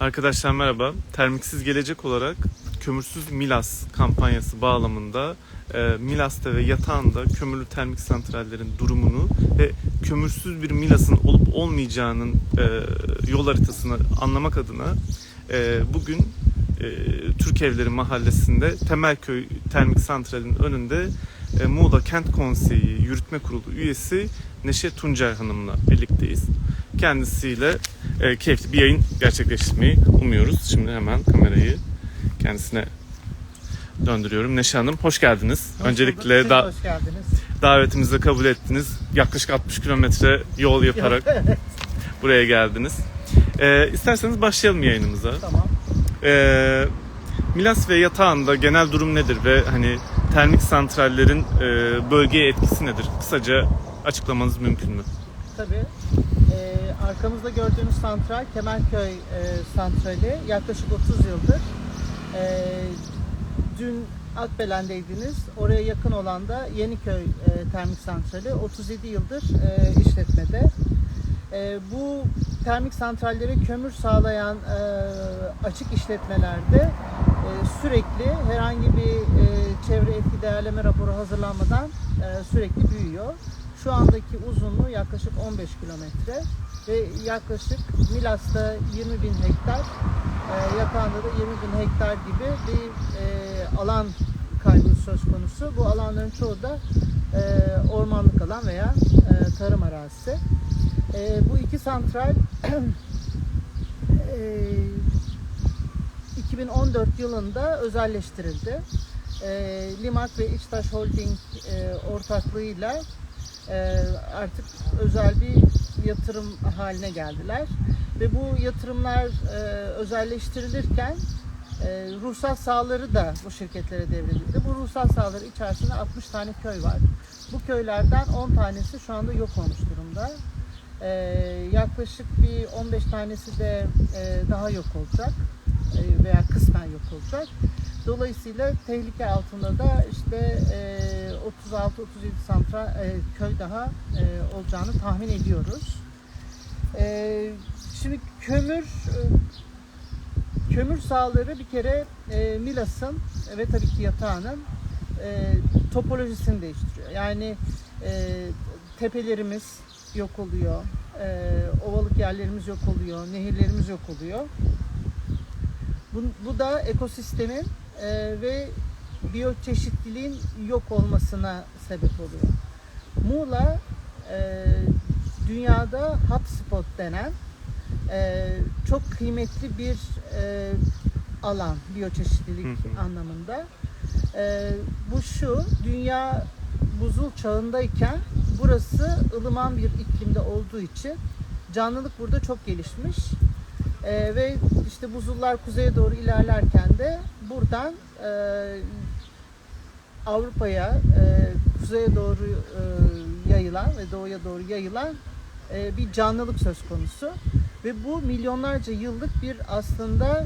Arkadaşlar merhaba. Termiksiz gelecek olarak kömürsüz Milas kampanyası bağlamında e, Milas'ta ve Yatağan'da kömürlü termik santrallerin durumunu ve kömürsüz bir Milas'ın olup olmayacağının e, yol haritasını anlamak adına e, bugün e, Türk Evleri Mahallesi'nde Temelköy Termik Santrali'nin önünde e, Muğla Kent Konseyi Yürütme Kurulu üyesi Neşe Tuncer Hanım'la birlikteyiz. Kendisiyle e, keyifli bir yayın gerçekleştirmeyi umuyoruz. Şimdi hemen kamerayı kendisine döndürüyorum. Neşe Hanım hoş geldiniz. Hoş Öncelikle bulduk. Da, hoş geldiniz. davetimizi kabul ettiniz. Yaklaşık 60 kilometre yol yaparak buraya geldiniz. E, isterseniz başlayalım yayınımıza. tamam. E, Milas ve Yatağan'da genel durum nedir ve hani termik santrallerin e, bölgeye etkisi nedir? Kısaca açıklamanız mümkün mü? Tabii. Ee, arkamızda gördüğünüz santral Kemerköy e, santrali yaklaşık 30 yıldır. Ee, dün Akbelen'deydiniz. Oraya yakın olan da Yeniköy e, termik santrali 37 yıldır e, işletmede. E, bu termik santrallere kömür sağlayan e, açık işletmelerde e, sürekli herhangi bir e, çevre etki değerleme raporu hazırlanmadan e, sürekli büyüyor. Şu andaki uzunluğu yaklaşık 15 kilometre ve yaklaşık Milas'ta 20 bin hektar, e, Yatağan'da da 20 bin hektar gibi bir e, alan kaybı söz konusu. Bu alanların çoğu da e, ormanlık alan veya e, tarım arazisi. E, bu iki santral e, 2014 yılında özelleştirildi. E, Limak ve İçtaş Holding e, ortaklığıyla artık özel bir yatırım haline geldiler. Ve bu yatırımlar e, özelleştirilirken e, ruhsat sahaları da bu şirketlere devredildi. Bu ruhsat sahaları içerisinde 60 tane köy var. Bu köylerden 10 tanesi şu anda yok olmuş durumda. E, yaklaşık bir 15 tanesi de e, daha yok olacak e, veya kısmen yok olacak. Dolayısıyla tehlike altında da işte e, 36-37 santral e, köy daha e, olacağını tahmin ediyoruz. E, şimdi kömür e, kömür sahaları bir kere e, Milas'ın ve tabii ki yatağının e, topolojisini değiştiriyor. Yani e, tepelerimiz yok oluyor, e, ovalık yerlerimiz yok oluyor, nehirlerimiz yok oluyor. Bu, bu da ekosistemin e, ve biyoçeşitliliğin yok olmasına sebep oluyor. Muğla e, dünyada hotspot denen e, çok kıymetli bir e, alan biyoçeşitlilik Hı hı. anlamında. E, bu şu, dünya buzul çağındayken burası ılıman bir iklimde olduğu için canlılık burada çok gelişmiş. Ee, ve işte buzullar kuzeye doğru ilerlerken de buradan e, Avrupa'ya e, kuzeye doğru e, yayılan ve doğuya doğru yayılan e, bir canlılık söz konusu ve bu milyonlarca yıllık bir aslında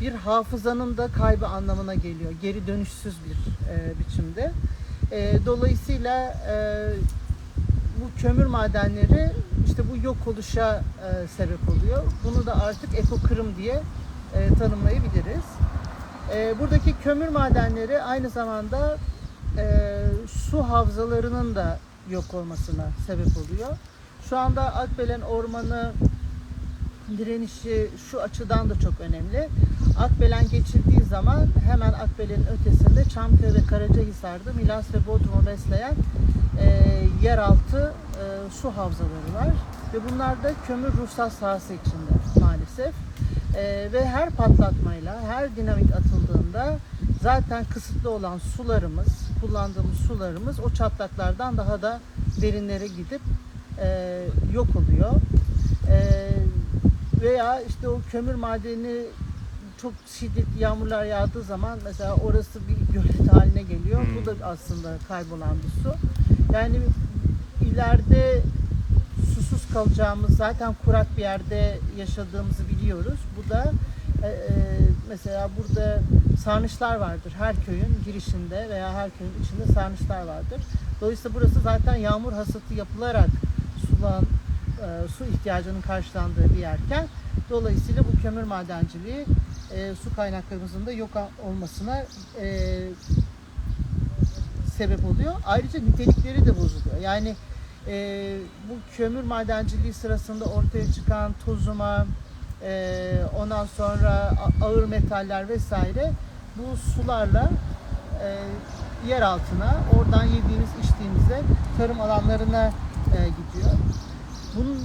bir hafızanın da kaybı anlamına geliyor. Geri dönüşsüz bir e, biçimde. E, dolayısıyla e, bu kömür madenleri işte bu yok oluşa e, sebep oluyor. Bunu da artık ekokırım diye e, tanımlayabiliriz. E, buradaki kömür madenleri aynı zamanda e, su havzalarının da yok olmasına sebep oluyor. Şu anda Akbelen Ormanı direnişi şu açıdan da çok önemli. Akbelen geçildiği zaman hemen Akbelen'in ötesinde Çamköy ve Karacahisar'da Milas ve Bodrum'u besleyen e, yeraltı su havzaları var. Ve bunlar da kömür ruhsat sahası içinde maalesef. E, ve her patlatmayla, her dinamit atıldığında zaten kısıtlı olan sularımız, kullandığımız sularımız o çatlaklardan daha da derinlere gidip e, yok oluyor. E, veya işte o kömür madeni çok şiddetli yağmurlar yağdığı zaman mesela orası bir gölet haline geliyor. Hmm. Bu da aslında kaybolan bir su. Yani ileride susuz kalacağımız zaten kurak bir yerde yaşadığımızı biliyoruz. Bu da e, e, mesela burada sarnıçlar vardır. Her köyün girişinde veya her köyün içinde sarnıçlar vardır. Dolayısıyla burası zaten yağmur hasatı yapılarak sulan e, su ihtiyacının karşılandığı bir yerken Dolayısıyla bu kömür madenciliği e, su kaynaklarımızın da yok olmasına e, sebep oluyor. Ayrıca nitelikleri de bozuluyor. Yani e, bu kömür madenciliği sırasında ortaya çıkan tozuma, e, ondan sonra ağır metaller vesaire bu sularla e, yer altına, oradan yediğimiz içtiğimizde tarım alanlarına e, gidiyor. Bunun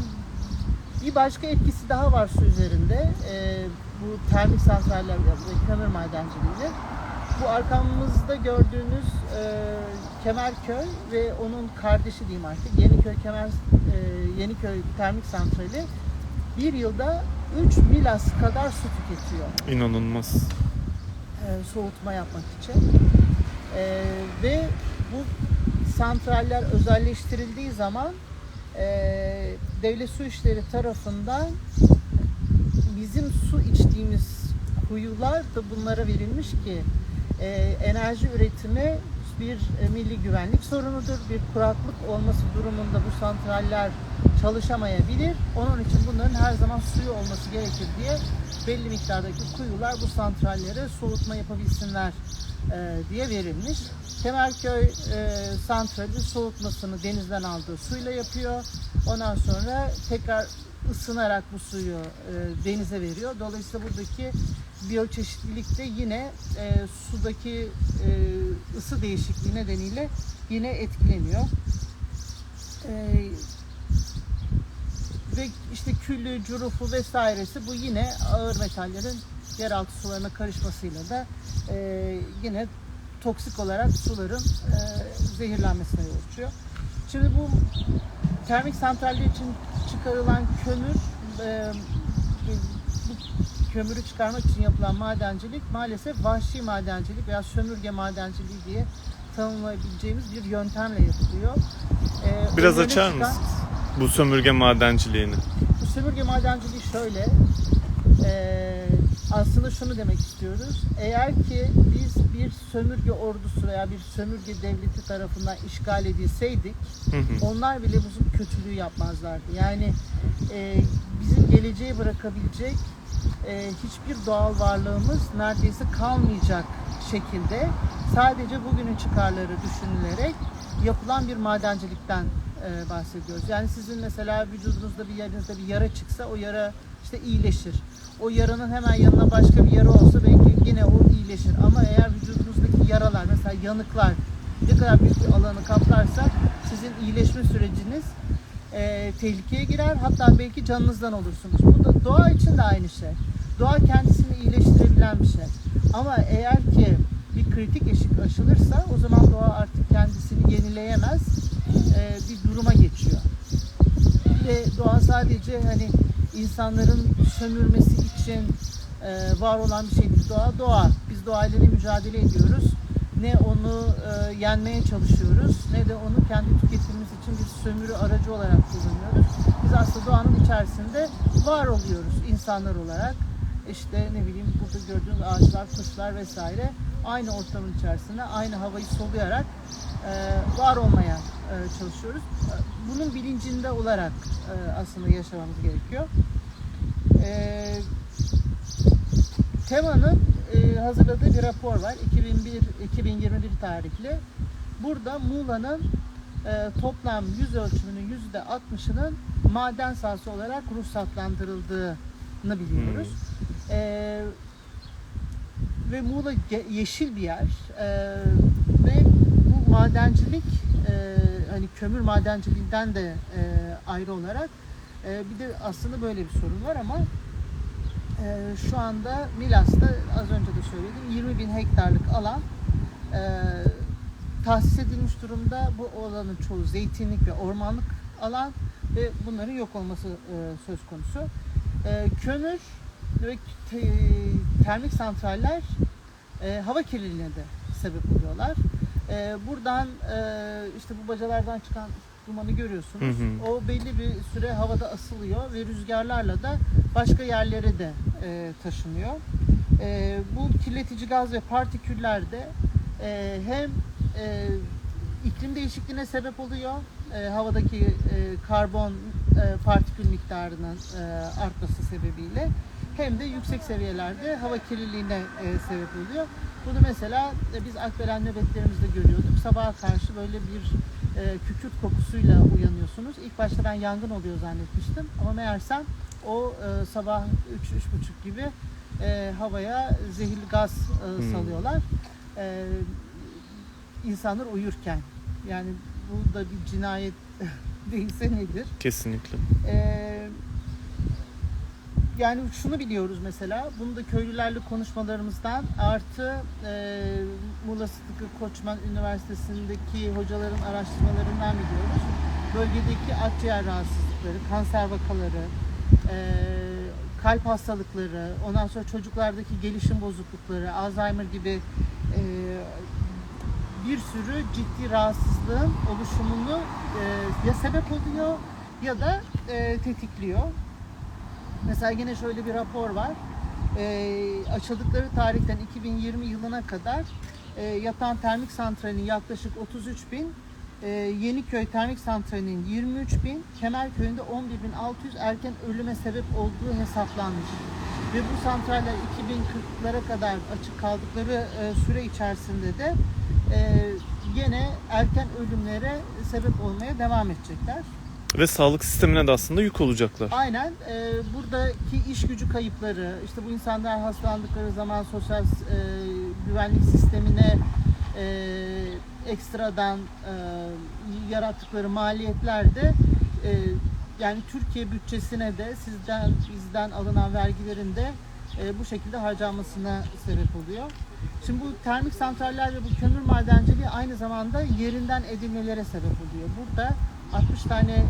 bir başka etkisi daha var su üzerinde. E, bu termik santraller kömür madenciliğinin. Bu arkamızda gördüğünüz e, Kemerköy ve onun kardeşi diyeyim artık Yeniköy Kemer e, Yeniköy Termik Santrali bir yılda 3 milas kadar su tüketiyor İnanılmaz. e, soğutma yapmak için. E, ve bu santraller özelleştirildiği zaman e, devlet su işleri tarafından bizim su içtiğimiz kuyular da bunlara verilmiş ki e, enerji üretimi bir e, milli güvenlik sorunudur. Bir kuraklık olması durumunda bu santraller çalışamayabilir. Onun için bunların her zaman suyu olması gerekir diye belli miktardaki kuyular bu santrallere soğutma yapabilsinler e, diye verilmiş. Kemerköy e, santrali soğutmasını denizden aldığı suyla yapıyor. Ondan sonra tekrar ısınarak bu suyu e, denize veriyor. Dolayısıyla buradaki biyoçeşitlilik de yine e, sudaki e, ısı değişikliği nedeniyle yine etkileniyor. E, ve işte küllü, curufu vesairesi bu yine ağır metallerin yeraltı sularına karışmasıyla da e, yine toksik olarak suların e, zehirlenmesine yol açıyor. Şimdi bu termik santraller için çıkarılan kömür e, kömürü çıkarmak için yapılan madencilik maalesef vahşi madencilik veya sömürge madenciliği diye tanımlayabileceğimiz bir yöntemle yapılıyor. E, Biraz açar çıkan- mısınız? Bu sömürge madenciliğini. bu sömürge madenciliği şöyle. eee, aslında şunu demek istiyoruz. Eğer ki biz bir sömürge ordusu veya bir sömürge devleti tarafından işgal edilseydik Hı hı. onlar bile bu kötülüğü yapmazlardı. Yani eee, bizim geleceğe bırakabilecek eee, hiçbir doğal varlığımız neredeyse kalmayacak şekilde sadece bugünün çıkarları düşünülerek yapılan bir madencilikten e, bahsediyoruz. Yani sizin mesela vücudunuzda bir yerinizde bir yara çıksa o yara işte iyileşir. O yaranın hemen yanına başka bir yara olsa belki yine o iyileşir. Ama eğer vücudunuzdaki yaralar mesela yanıklar ne kadar büyük bir alanı kaplarsa sizin iyileşme süreciniz e, tehlikeye girer. Hatta belki canınızdan olursunuz. Bu da doğa için de aynı şey. Doğa kendisini iyileştirebilen bir şey. Ama eğer ki bir kritik eşik aşılırsa o zaman doğa artık kendisini yenileyemez e, bir duruma geçiyor. Ve doğa sadece hani insanların sömürmesi için e, var olan bir şey değil. Doğa doğa. Biz doğayla mücadele ediyoruz ne onu e, yenmeye çalışıyoruz ne de onu kendi tüketimimiz için bir sömürü aracı olarak kullanıyoruz. Biz aslında doğanın içerisinde var oluyoruz insanlar olarak. İşte ne bileyim burada gördüğünüz ağaçlar, kuşlar vesaire aynı ortamın içerisinde aynı havayı soluyarak e, var olmaya e, çalışıyoruz. E, Bunun bilincinde olarak e, aslında yaşamamız gerekiyor. E, Tema'nın e, hazırladığı bir rapor var. 2001 2021 tarihli. Burada Muğla'nın e, toplam yüz ölçümünün yüzde 60'ının maden sahası olarak ruhsatlandırıldığını biliyoruz. E, ve Muğla yeşil bir yer E, ve bu madencilik e, hani kömür madenciliğinden de e, ayrı olarak e, bir de aslında böyle bir sorun var ama e, şu anda Milas'ta az önce de söyledim 20 bin hektarlık alan e, tahsis edilmiş durumda. Bu alanın çoğu zeytinlik ve ormanlık alan ve bunların yok olması e, söz konusu. E, kömür ve te- termik santraller e, hava kirliliğine de sebep oluyorlar. E, buradan e, işte bu bacalardan çıkan dumanı görüyorsunuz. Hı hı. O belli bir süre havada asılıyor ve rüzgarlarla da başka yerlere de e, taşınıyor. E, bu kirletici gaz ve partiküller de e, hem e, iklim değişikliğine sebep oluyor. E, havadaki e, karbon e, partikül miktarının e, artması sebebiyle hem de yüksek seviyelerde hava kirliliğine e, sebep oluyor. Bunu mesela e, biz Akbelen nöbetlerimizde görüyorduk. Sabaha karşı böyle bir e, kükürt kokusuyla uyanıyorsunuz. İlk başta ben yangın oluyor zannetmiştim ama meğersem o e, sabah 3-3.30 gibi e, havaya zehirli gaz e, Hmm. salıyorlar. E, insanlar uyurken. Yani bu da bir cinayet değilse nedir? Kesinlikle. Ee, yani şunu biliyoruz mesela, bunu da köylülerle konuşmalarımızdan artı e, Muğla Sıtkı Koçman Üniversitesi'ndeki hocaların araştırmalarından biliyoruz. Bölgedeki akciğer rahatsızlıkları, kanser vakaları, e, kalp hastalıkları, ondan sonra çocuklardaki gelişim bozuklukları, Alzheimer gibi e, bir sürü ciddi rahatsızlığın oluşumunu e, ya sebep oluyor ya da e, tetikliyor. Mesela yine şöyle bir rapor var. E, açıldıkları tarihten 2020 yılına kadar e, yatan termik santralinin yaklaşık 33 bin, e, Yeniköy termik santralinin 23 bin, Kemerköy'ünde 11 bin 600 erken ölüme sebep olduğu hesaplanmış. Ve bu santraller 2040'lara kadar açık kaldıkları e, süre içerisinde de e, yine erken ölümlere sebep olmaya devam edecekler. Ve sağlık sistemine de aslında yük olacaklar. Aynen e, buradaki iş gücü kayıpları, işte bu insanlar hastalandıkları zaman sosyal e, güvenlik sistemine e, ekstradan e, yarattıkları maliyetler de e, yani Türkiye bütçesine de sizden bizden alınan vergilerin de e, bu şekilde harcanmasına sebep oluyor. Şimdi bu termik santraller ve bu kömür madenciliği aynı zamanda yerinden edilmelere sebep oluyor. Burada 60 tane e,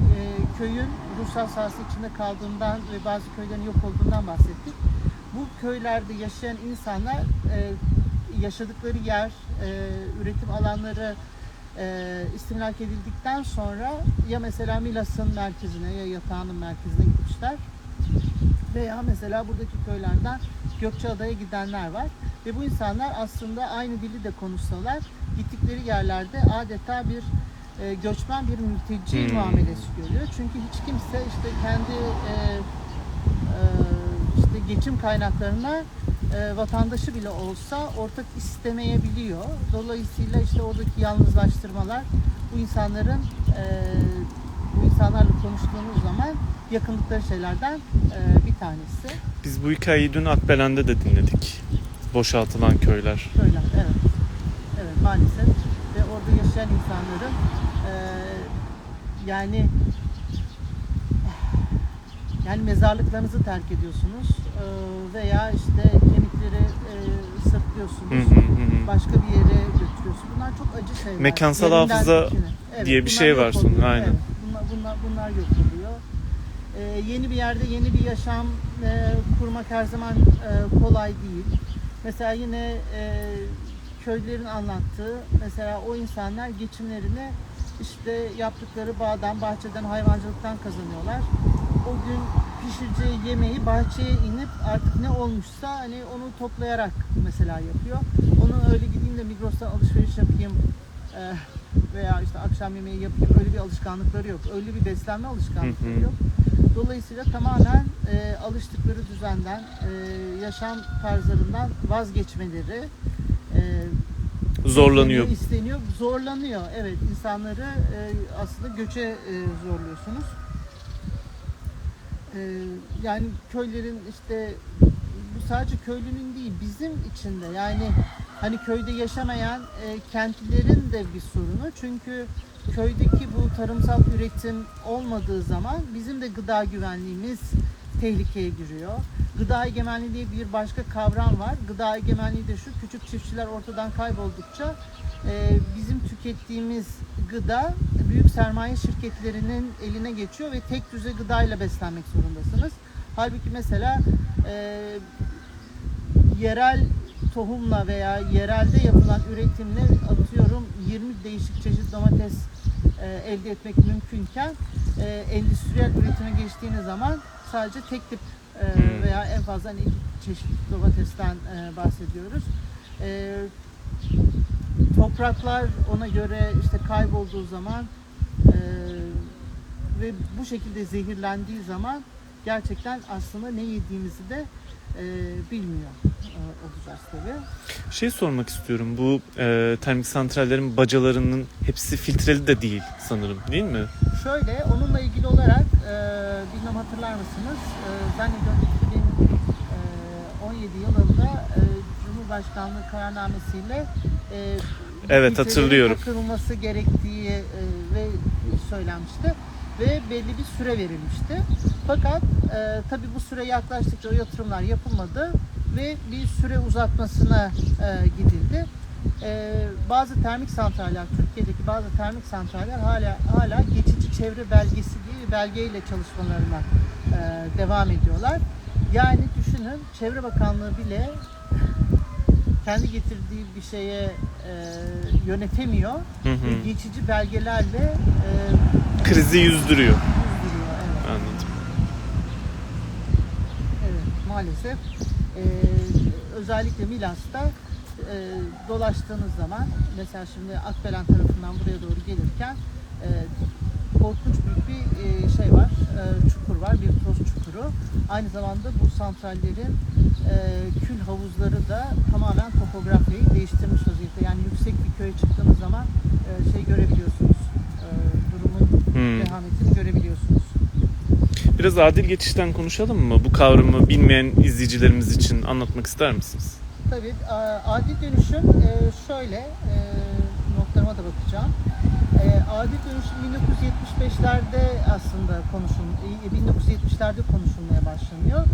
köyün ruhsal sahası içinde kaldığından ve bazı köylerin yok olduğundan bahsettik. Bu köylerde yaşayan insanlar e, yaşadıkları yer, e, üretim alanları e, istimlak edildikten sonra ya mesela Milas'ın merkezine ya yatağının merkezine gitmişler veya mesela buradaki köylerden Gökçeada'ya gidenler var. Ve bu insanlar aslında aynı dili de konuşsalar gittikleri yerlerde adeta bir e, göçmen bir mülteci Hmm. muamelesi görüyor. Çünkü hiç kimse işte kendi e, e, işte geçim kaynaklarına e, vatandaşı bile olsa ortak istemeyebiliyor. Dolayısıyla işte oradaki yalnızlaştırmalar bu insanların e, bu insanlarla konuştuğunuz zaman yakınlıkları şeylerden e, bir tanesi. Biz bu hikayeyi dün Akbelen'de de dinledik. Boşaltılan köyler. Köyler, evet. Evet maalesef. Orada yaşayan insanların e, yani yani mezarlıklarınızı terk ediyorsunuz e, veya işte kemikleri e, sırtlıyorsunuz. hı hı hı. Başka bir yere götürüyorsunuz. Bunlar çok acı şeyler. Mekansal Yerinden hafıza dikine. diye bir bunlar şey yok var sonra, oluyor. aynen. Evet, bunlar, bunlar, bunlar yok oluyor. Ee, yeni bir yerde yeni bir yaşam e, kurmak her zaman e, kolay değil. Mesela yine e, köylerin anlattığı, mesela o insanlar geçimlerini işte yaptıkları bağdan, bahçeden, hayvancılıktan kazanıyorlar. O gün pişireceği yemeği bahçeye inip artık ne olmuşsa hani onu toplayarak mesela yapıyor. Onun öyle gideyim de Migros'tan alışveriş yapayım e, veya işte akşam yemeği yapayım öyle bir alışkanlıkları yok. Öyle bir beslenme alışkanlıkları Hı hı. yok. Dolayısıyla tamamen e, alıştıkları düzenden, e, yaşam tarzlarından vazgeçmeleri e, Zorlanıyor. isteniyor, zorlanıyor. Evet, insanları e, aslında göçe e, zorluyorsunuz. E, yani köylerin işte bu sadece köylünün değil, bizim içinde yani hani köyde yaşamayan e, kentlilerin de bir sorunu. Çünkü köydeki bu tarımsal üretim olmadığı zaman bizim de gıda güvenliğimiz tehlikeye giriyor. Gıda egemenliği diye bir başka kavram var. Gıda egemenliği de şu, küçük çiftçiler ortadan kayboldukça e, bizim tükettiğimiz gıda büyük sermaye şirketlerinin eline geçiyor ve tek düze gıdayla beslenmek zorundasınız. Halbuki mesela e, yerel tohumla veya yerelde yapılan üretimle atıyorum 20 değişik çeşit domates e, elde etmek mümkünken e, endüstriyel üretime geçtiğiniz zaman sadece tek tip e, Hmm. veya en fazla hani iki çeşit domatesten e, bahsediyoruz. E, topraklar ona göre işte kaybolduğu zaman e, ve bu şekilde zehirlendiği zaman gerçekten aslında ne yediğimizi de e, bilmiyor e, olacağız tabii. Şey sormak istiyorum. Bu e, termik santrallerin bacalarının hepsi filtreli de değil sanırım değil mi? Şöyle onunla ilgili olarak e, bilmem hatırlar mısınız? E, zannediyorum 2017 yılında e, Cumhurbaşkanlığı kararnamesiyle e, Evet, hatırlıyorum. takılması gerektiği e, ve söylenmişti ve belli bir süre verilmişti. Fakat e, tabii bu süre yaklaştıkça o yatırımlar yapılmadı ve bir süre uzatmasına e, gidildi. E, bazı termik santraller, Türkiye'deki bazı termik santraller hala hala geçici çevre belgesi diye bir belgeyle çalışmalarına e, devam ediyorlar. Yani düşünün Çevre Bakanlığı bile kendi getirdiği bir şeye yönetemiyor Hı ve hı. geçici belgelerle e, Krizi yüzdürüyor. yüzdürüyor. Evet. Anladım. Evet, maalesef e, özellikle Milas'ta e, dolaştığınız zaman mesela şimdi Akbelen tarafından buraya doğru gelirken e, korkunç büyük bir e, şey var, e, çukur var, bir toz çukuru. Aynı zamanda bu santrallerin e, kül havuzları da tamamen topografyayı değiştirmiş vaziyette. Yani yüksek bir köye çıktığınız zaman e, şey görebiliyorsunuz, e, durumun Hmm. vehametini görebiliyorsunuz. Biraz adil geçişten konuşalım mı? Bu kavramı bilmeyen izleyicilerimiz için anlatmak ister misiniz? Tabii adil dönüşüm e, şöyle e, notlarıma da bakacağım. E, Adil dönüşüm 1975'lerde aslında konuşul 1970'lerde konuşulmaya başlanıyor.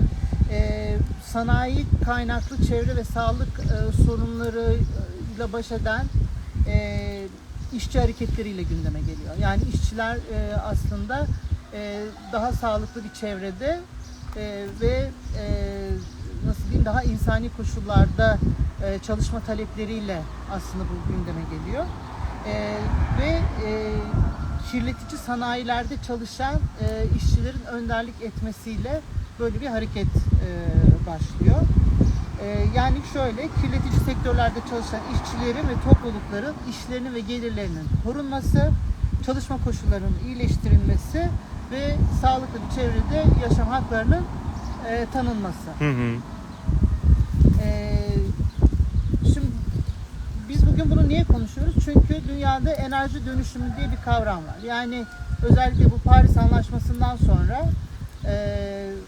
E, Sanayi kaynaklı çevre ve sağlık e, sorunlarıyla baş eden e, işçi hareketleriyle gündeme geliyor. Yani işçiler e, aslında e, daha sağlıklı bir çevrede e, ve e, nasıl diyeyim daha insani koşullarda e, çalışma talepleriyle aslında bu gündeme geliyor. E, ve e, kirletici sanayilerde çalışan e, işçilerin önderlik etmesiyle böyle bir hareket e, başlıyor. E, yani şöyle kirletici sektörlerde çalışan işçilerin ve toplulukların işlerinin ve gelirlerinin korunması, çalışma koşullarının iyileştirilmesi ve sağlıklı bir çevrede yaşam haklarının e, tanınması. Hı hı. Biz bugün bunu niye konuşuyoruz? Çünkü dünyada enerji dönüşümü diye bir kavram var. Yani özellikle bu Paris Anlaşması'ndan sonra e,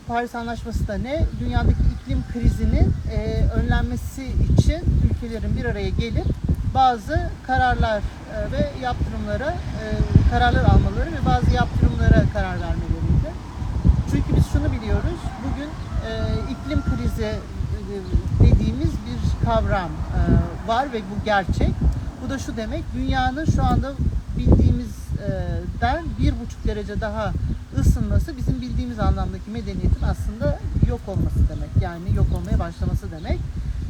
Paris Anlaşması da ne? Dünyadaki iklim krizinin e, önlenmesi için ülkelerin bir araya gelip bazı kararlar e, ve yaptırımlara e, kararlar almaları ve bazı yaptırımlara karar vermeleriydi. Çünkü biz şunu biliyoruz. Bugün e, iklim krizi e, dediğimiz bir kavram e, var ve bu gerçek. Bu da şu demek. Dünyanın şu anda bildiğimizden bir buçuk derece daha ısınması bizim bildiğimiz anlamdaki medeniyetin aslında yok olması demek. Yani yok olmaya başlaması demek.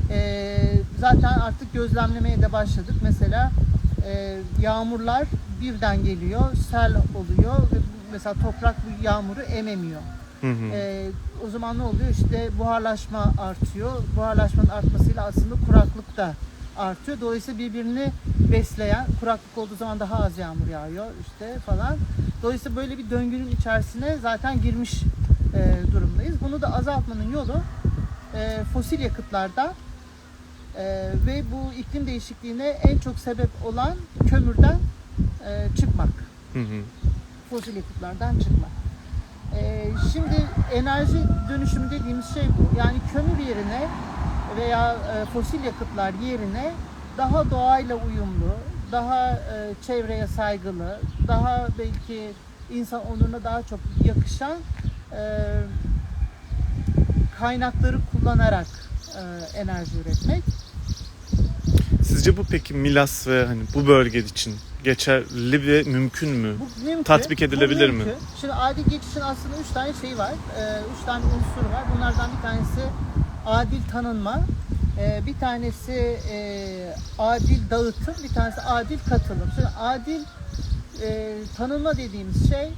E, zaten artık gözlemlemeye de başladık. Mesela e, yağmurlar birden geliyor, sel oluyor ve mesela toprak bu yağmuru ememiyor. Hı hı. Ee, o zaman ne oluyor? İşte buharlaşma artıyor. Buharlaşmanın artmasıyla aslında kuraklık da artıyor. Dolayısıyla birbirini besleyen, kuraklık olduğu zaman daha az yağmur yağıyor işte falan. Dolayısıyla böyle bir döngünün içerisine zaten girmiş e, durumdayız. Bunu da azaltmanın yolu e, fosil yakıtlardan e, ve bu iklim değişikliğine en çok sebep olan kömürden e, çıkmak Hı hı. fosil yakıtlardan çıkmak. Ee, şimdi enerji dönüşümü dediğimiz şey bu. Yani kömür yerine veya e, fosil yakıtlar yerine daha doğayla uyumlu, daha e, çevreye saygılı, daha belki insan onuruna daha çok yakışan e, kaynakları kullanarak enerji üretmek. Sizce bu peki Milas ve hani bu bölge için geçerli ve mümkün mü? Bu mümkün. Tatbik edilebilir Bu mi? mümkün. Şimdi adil geçişin aslında üç tane şey var. Ee, üç tane unsur var. Bunlardan bir tanesi adil tanınma. Ee, bir tanesi e, adil dağıtım. Bir tanesi adil katılım. Şimdi adil e, tanınma dediğimiz şey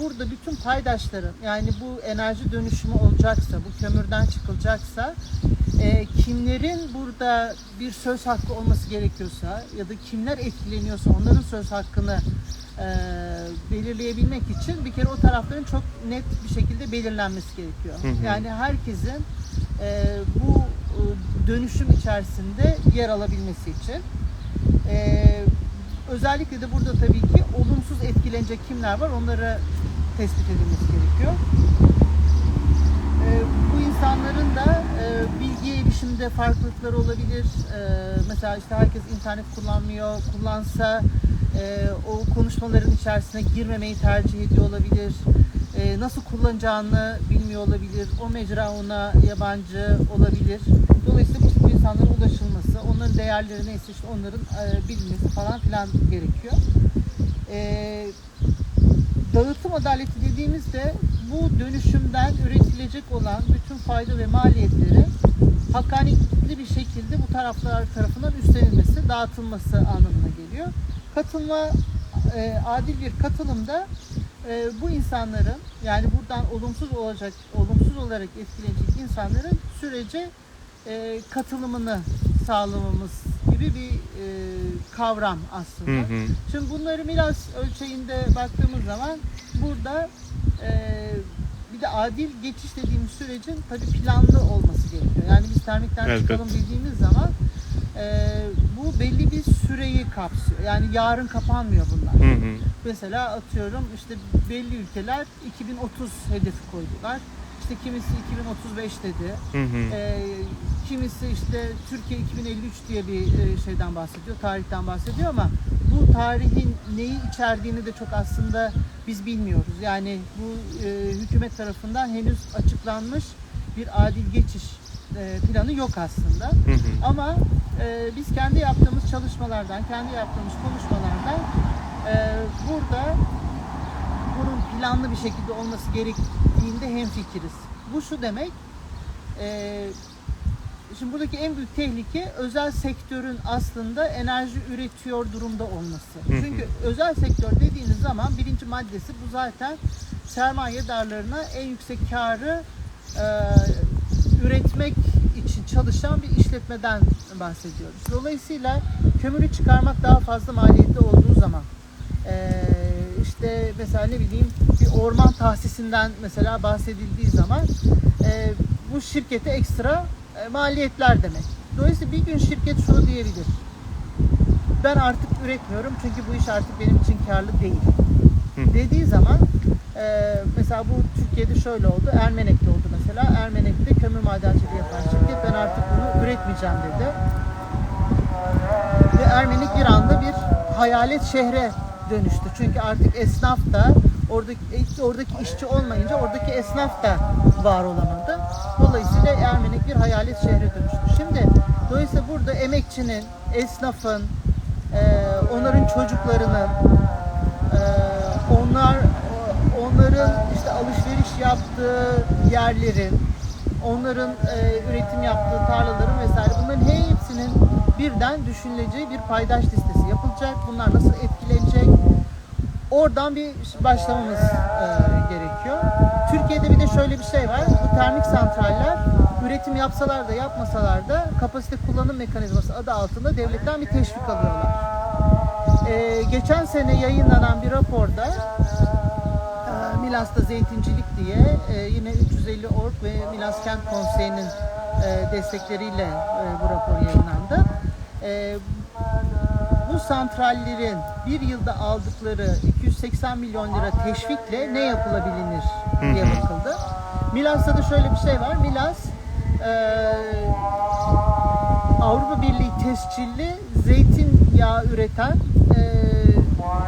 burada bütün paydaşların yani bu enerji dönüşümü olacaksa, bu kömürden çıkılacaksa e, kimlerin burada bir söz hakkı olması gerekiyorsa ya da kimler etkileniyorsa onların söz hakkını e, belirleyebilmek için bir kere o tarafların çok net bir şekilde belirlenmesi gerekiyor. Hı hı. Yani herkesin e, bu e, dönüşüm içerisinde yer alabilmesi için. E, özellikle de burada tabii ki olumsuz etkilenecek kimler var onları tespit edilmesi gerekiyor. Ee, bu insanların da e, bilgiye erişimde farklılıkları olabilir. Ee, mesela işte herkes internet kullanmıyor. Kullansa e, o konuşmaların içerisine girmemeyi tercih ediyor olabilir. Ee, nasıl kullanacağını bilmiyor olabilir. O mecra ona yabancı olabilir. Dolayısıyla bu, insanlara ulaşılması, onların değerleri neyse işte onların e, bilinmesi falan filan gerekiyor. Dağıtım adaleti dediğimizde bu dönüşümden üretilecek olan bütün fayda ve maliyetleri hakkaniyetli bir şekilde bu taraflar tarafından üstlenilmesi, dağıtılması anlamına geliyor. Katılma, e, adil bir katılımda e, bu insanların yani buradan olumsuz olacak, olumsuz olarak etkilenecek insanların sürece e, katılımını sağlamamız gibi bir e, kavram aslında. Hı hı. Şimdi bunları Milas ölçeğinde baktığımız zaman burada bir de adil geçiş dediğimiz sürecin tabii planlı olması gerekiyor. Yani biz termikten Elbette. çıkalım dediğimiz zaman e, bu belli bir süreyi kapsıyor. Yani yarın kapanmıyor bunlar. Hı hı. Mesela atıyorum işte belli ülkeler 2030 hedefi koydular. İşte kimisi 2035 dedi. Hı hı. Ee, kimisi işte Türkiye 2053 diye bir e, şeyden bahsediyor, tarihten bahsediyor ama bu tarihin neyi içerdiğini de çok aslında biz bilmiyoruz. Yani bu e, hükümet tarafından henüz açıklanmış bir adil geçiş e, planı yok aslında. Hı hı. Ama e, biz kendi yaptığımız çalışmalardan, kendi yaptığımız konuşmalardan e, burada bunun planlı bir şekilde olması gerektiğinde hemfikiriz. Bu şu demek, e, şimdi buradaki en büyük tehlike özel sektörün aslında enerji üretiyor durumda olması. Çünkü özel sektör dediğiniz zaman birinci maddesi bu zaten sermayedarlarına en yüksek karı e, üretmek için çalışan bir işletmeden bahsediyoruz. Dolayısıyla kömürü çıkarmak daha fazla maliyetli olduğu zaman e, işte mesela ne bileyim bir orman tahsisinden mesela bahsedildiği zaman e, bu şirkete ekstra maliyetler demek. Dolayısıyla bir gün şirket şunu diyebilir. Ben artık üretmiyorum çünkü bu iş artık benim için karlı değil. Hı. Dediği zaman e, mesela bu Türkiye'de şöyle oldu. Ermenek'te oldu mesela. Ermenek'te kömür madenciliği yapan şirket ben artık bunu üretmeyeceğim dedi. Ve Ermenek bir anda bir hayalet şehre dönüştü. Çünkü artık esnaf da oradaki oradaki işçi olmayınca oradaki esnaf da var olamadı. Dolayısıyla Ermenek bir hayalet şehre dönüştü. Şimdi dolayısıyla burada emekçinin, esnafın, e, onların çocuklarının, e, onlar onların işte alışveriş yaptığı yerlerin, onların e, üretim yaptığı tarlaların vesaire bunların hepsinin birden düşünüleceği bir paydaş listesi yapılacak. Bunlar nasıl etkilenecek? Oradan bir başlamamız e, gerekiyor. Türkiye'de bir de şöyle bir şey var. Bu termik santraller üretim yapsalar da yapmasalar da kapasite kullanım mekanizması adı altında devletten bir teşvik alıyorlar. E, geçen sene yayınlanan bir raporda e, Milas'ta zeytincilik diye e, yine 350 org ve Milas Kent Konseyi'nin e, destekleriyle e, bu rapor yayınlandı. E, bu santrallerin bir yılda aldıkları 280 milyon lira teşvikle ne yapılabilir diye bakıldı. Milas'ta da şöyle bir şey var. Milas e, Avrupa Birliği tescilli zeytinyağı üreten e,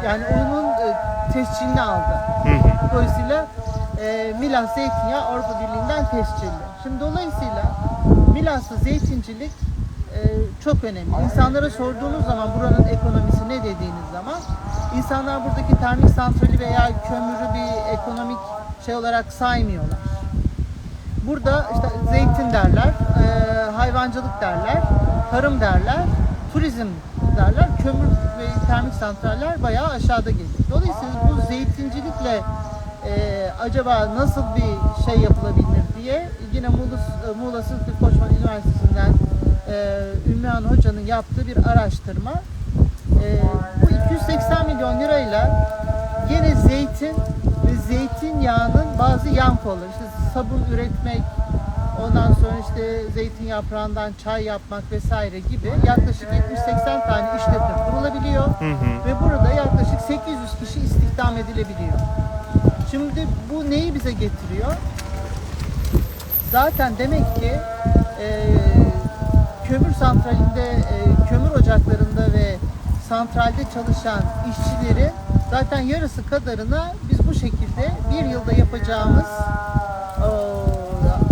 yani onun e, tescilini aldı. Dolayısıyla e, Milas zeytinyağı Avrupa Birliği'nden tescilli. Şimdi dolayısıyla Milas'ta zeytincilik çok önemli. İnsanlara sorduğunuz zaman buranın ekonomisi ne dediğiniz zaman insanlar buradaki termik santrali veya kömürü bir ekonomik şey olarak saymıyorlar. Burada işte zeytin derler, e, hayvancılık derler, tarım derler, turizm derler. Kömür ve termik santraller bayağı aşağıda geliyor. Dolayısıyla bu zeytincilikle e, acaba nasıl bir şey yapılabilir diye yine Muğla, Muğla Sıtkı Koçman Üniversitesi'nden e, Ümmühan Hoca'nın yaptığı bir araştırma. E, bu 280 milyon lirayla yine zeytin ve zeytinyağının bazı yan kolları, işte sabun üretmek, ondan sonra işte zeytin yaprağından çay yapmak vesaire gibi yaklaşık 70-80 tane işletme kurulabiliyor. Hı hı. Ve burada yaklaşık 800 kişi istihdam edilebiliyor. Şimdi bu neyi bize getiriyor? Zaten demek ki e, kömür santralinde, e, kömür ocaklarında ve santralde çalışan işçilerin zaten yarısı kadarına biz bu şekilde bir yılda yapacağımız o,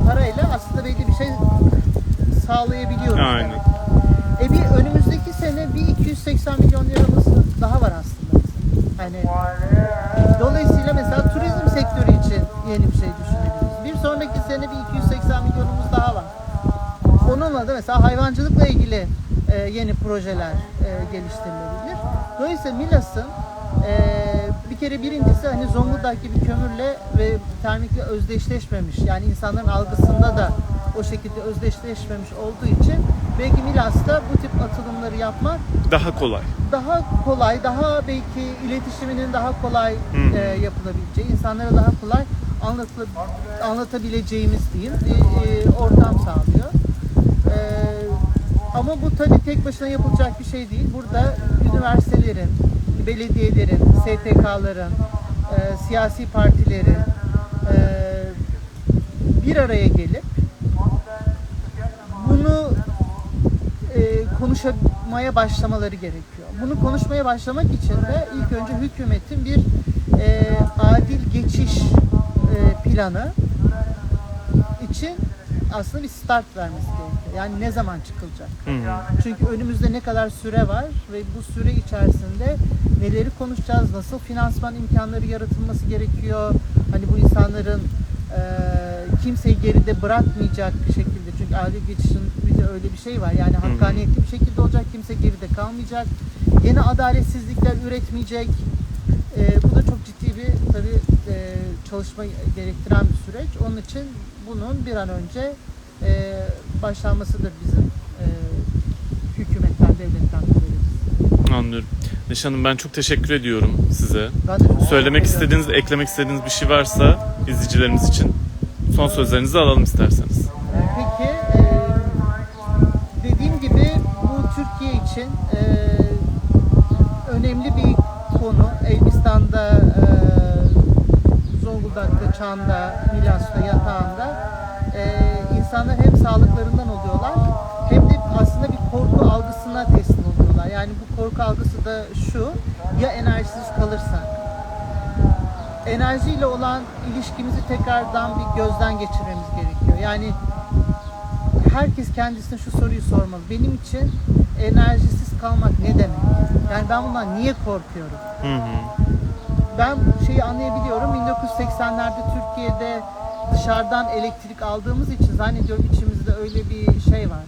parayla aslında belli bir şey sağlayabiliyoruz. Aynen. demek. E bir önümüzdeki sene bir 280 milyon liramız daha var aslında. Hani dolayısıyla mesela turizm sektörü için yeni bir şey düşünebiliriz. Bir sonraki sene bir 280 milyonumuz daha var. Da mesela hayvancılıkla ilgili e, yeni projeler e, geliştirilebilir. Dolayısıyla Milas'ın e, bir kere birincisi hani Zonguldak gibi kömürle ve termikle özdeşleşmemiş. Yani insanların algısında da o şekilde özdeşleşmemiş olduğu için belki Milas'ta bu tip atılımları yapmak Daha kolay. daha kolay, daha belki iletişiminin daha kolay Hmm. e, yapılabileceği, insanlara daha kolay anlatıla- anlatabileceğimiz diyeyim bir e, ortam sağlıyor. Ama bu tabii tek başına yapılacak bir şey değil. Burada üniversitelerin, belediyelerin, STK'ların, e, siyasi partilerin e, bir araya gelip bunu e, konuşmaya başlamaları gerekiyor. Bunu konuşmaya başlamak için de ilk önce hükümetin bir e, adil geçiş e, planı için aslında bir start vermesi gerekiyor. Yani ne zaman çıkılacak? Hı. Çünkü önümüzde ne kadar süre var ve bu süre içerisinde neleri konuşacağız, nasıl finansman imkanları yaratılması gerekiyor. Hani bu insanların e, kimseyi geride bırakmayacak şekilde çünkü adil geçişin bir de öyle bir şey var. Yani hakkaniyetli bir şekilde olacak, kimse geride kalmayacak. Yeni adaletsizlikler üretmeyecek. E, bu da çok ciddi bir tabii e, çalışma gerektiren bir süreç. Onun için bunun bir an önce e, başlanmasıdır bizim e, hükümetten, devletten talebimiz. Anlıyorum. Neşe Hanım ben çok teşekkür ediyorum size. Ben Söylemek istediğiniz, eklemek istediğiniz bir şey varsa izleyicilerimiz için son sözlerinizi alalım isterseniz. E, Peki, e, dediğim gibi bu Türkiye için e, önemli bir konu. Elbistan'da, Zonguldak'ta, Çan'da, Milas'ta, Yatağan'da e, insanlar hem sağlıklarından oluyorlar hem de aslında bir korku algısına teslim oluyorlar. Yani bu korku algısı da şu, ya enerjisiz kalırsak, enerjiyle olan ilişkimizi tekrardan bir gözden geçirmemiz gerekiyor. Yani herkes kendisine şu soruyu sormalı. Benim için enerjisiz kalmak ne demek? Yani ben bundan niye korkuyorum? Hı hı. Ben şeyi anlayabiliyorum. 1980'lerde Türkiye'de dışarıdan elektrik aldığımız için zannediyorum içimizde öyle bir şey var.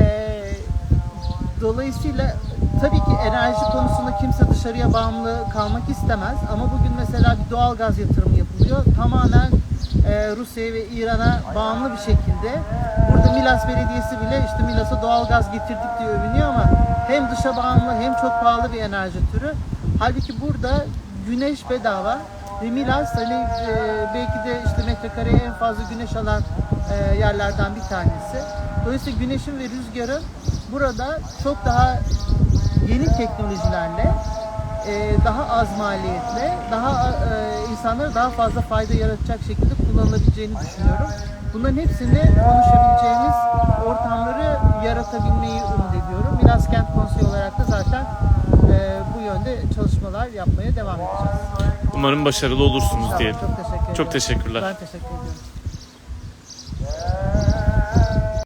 Ee, dolayısıyla tabii ki enerji konusunda kimse dışarıya bağımlı kalmak istemez ama bugün mesela bir doğal gaz yatırımı yapılıyor. Tamamen e, Rusya'ya ve İran'a bağımlı bir şekilde. Burada Milas Belediyesi bile işte Milas'a doğal gaz getirdik diye övünüyor ama hem dışa bağımlı hem çok pahalı bir enerji türü. Halbuki burada güneş bedava ve Milas hani e, belki de işte metrekareye en fazla güneş alan e, yerlerden bir tanesi. Dolayısıyla güneşin ve rüzgarın burada çok daha yeni teknolojilerle e, daha az maliyetle, daha e, insanlara daha fazla fayda yaratacak şekilde kullanılabileceğini düşünüyorum. Bunların hepsini konuşabileceğimiz ortamları yaratabilmeyi umut ediyorum. Milas Kent Konseyi olarak da zaten e, bu yönde çalışmalar yapmaya devam edeceğiz. Umarım başarılı olursunuz diyelim. Çok teşekkür ederim. Çok teşekkürler. Ben teşekkür ediyorum.